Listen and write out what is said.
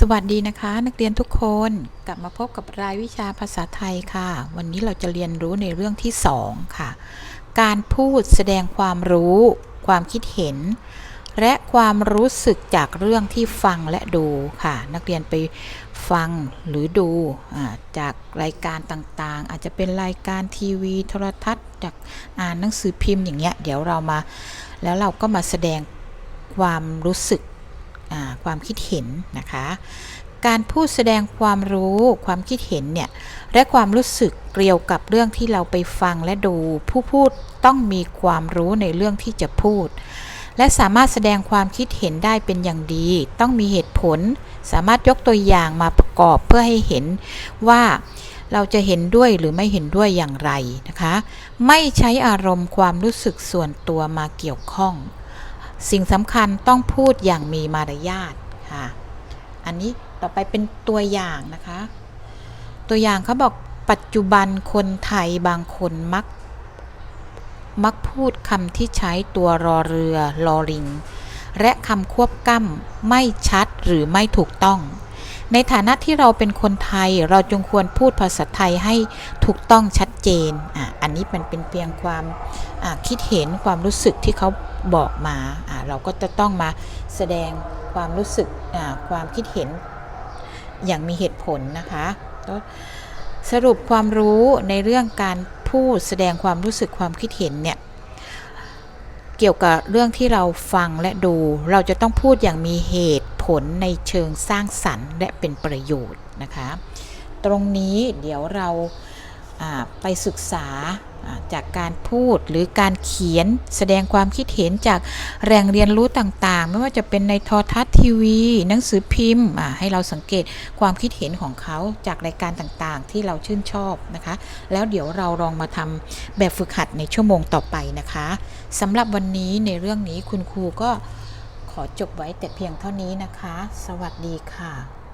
สวัสดีนะคะ นักเรียนทุกคนกลับมาพบกับรายวิชาภาษาไทยค่ะ วันนี้เราจะเรียนรู้ในเรื่องที่ 2 ค่ะ การพูดแสดงความรู้ ความคิดเห็น และความรู้สึกจากเรื่องที่ฟังและดูค่ะ นักเรียนไปฟังหรือดูจากรายการต่างๆ อาจจะเป็นรายการทีวีโทรทัศน์ จากอ่านหนังสือพิมพ์อย่างเงี้ยเดี๋ยวเรามาแล้วเราก็มาแสดงความรู้สึกความคิดเห็นนะคะ การพูดแสดงความรู้ความคิดเห็นเนี่ยและความรู้สึกเกี่ยวกับเรื่องที่เราไปฟังและดู ผู้พูดต้องมีความรู้ในเรื่องที่จะพูด และสามารถแสดงความคิดเห็นได้เป็นอย่างดี ต้องมีเหตุผล สามารถยกตัวอย่างมาประกอบเพื่อให้เห็นว่าเราจะเห็นด้วยหรือไม่เห็นด้วยอย่างไรนะคะ ไม่ใช้อารมณ์ความรู้สึกส่วนตัวมาเกี่ยวข้อง สิ่งสำคัญต้องพูดอย่างมีมารยาทค่ะ อันนี้ต่อไปเป็นตัวอย่างนะคะ ตัวอย่างเขาบอกปัจจุบันคนไทยบางคนมัก มักพูดคำที่ใช้ตัวรอเรือลอลิง และคำควบกล้ำไม่ชัดหรือไม่ถูกต้อง ในฐานะที่เราเป็นคนไทยเราจงควรพูดภาษาไทยให้ถูกต้องชัดเจนอะอันนี้มันเป็นเพียงความคิดเห็นความรู้สึกที่เขาบอกมาอะเราก็จะต้องมาแสดงความรู้สึกอะความคิดเห็นอย่างมีเหตุผลนะคะสรุปความรู้ในเรื่องการ พูดแสดงความรู้สึกความคิดเห็นเนี่ยเกี่ยวกับเรื่องที่เราฟังและดู เราจะต้องพูดอย่างมีเหตุผลในเชิงสร้างสรรค์ และเป็นประโยชน์นะคะ ตรงนี้เดี๋ยวเราไปศึกษา จากการพูดหรือการเขียนแสดงความคิดเห็นจากแหล่งเรียนรู้ต่างๆ ไม่ว่าจะเป็นในโทรทัศน์ทีวี หนังสือพิมพ์ให้เราสังเกตความคิดเห็นของเขาจากรายการต่างๆ ที่เราชื่นชอบนะคะ แล้วเดี๋ยวเราลองมาทำแบบฝึกหัดในชั่วโมงต่อไปนะคะสำหรับวันนี้ในเรื่องนี้คุณครูก็ขอจบไว้แต่เพียงเท่านี้นะคะ สวัสดีค่ะ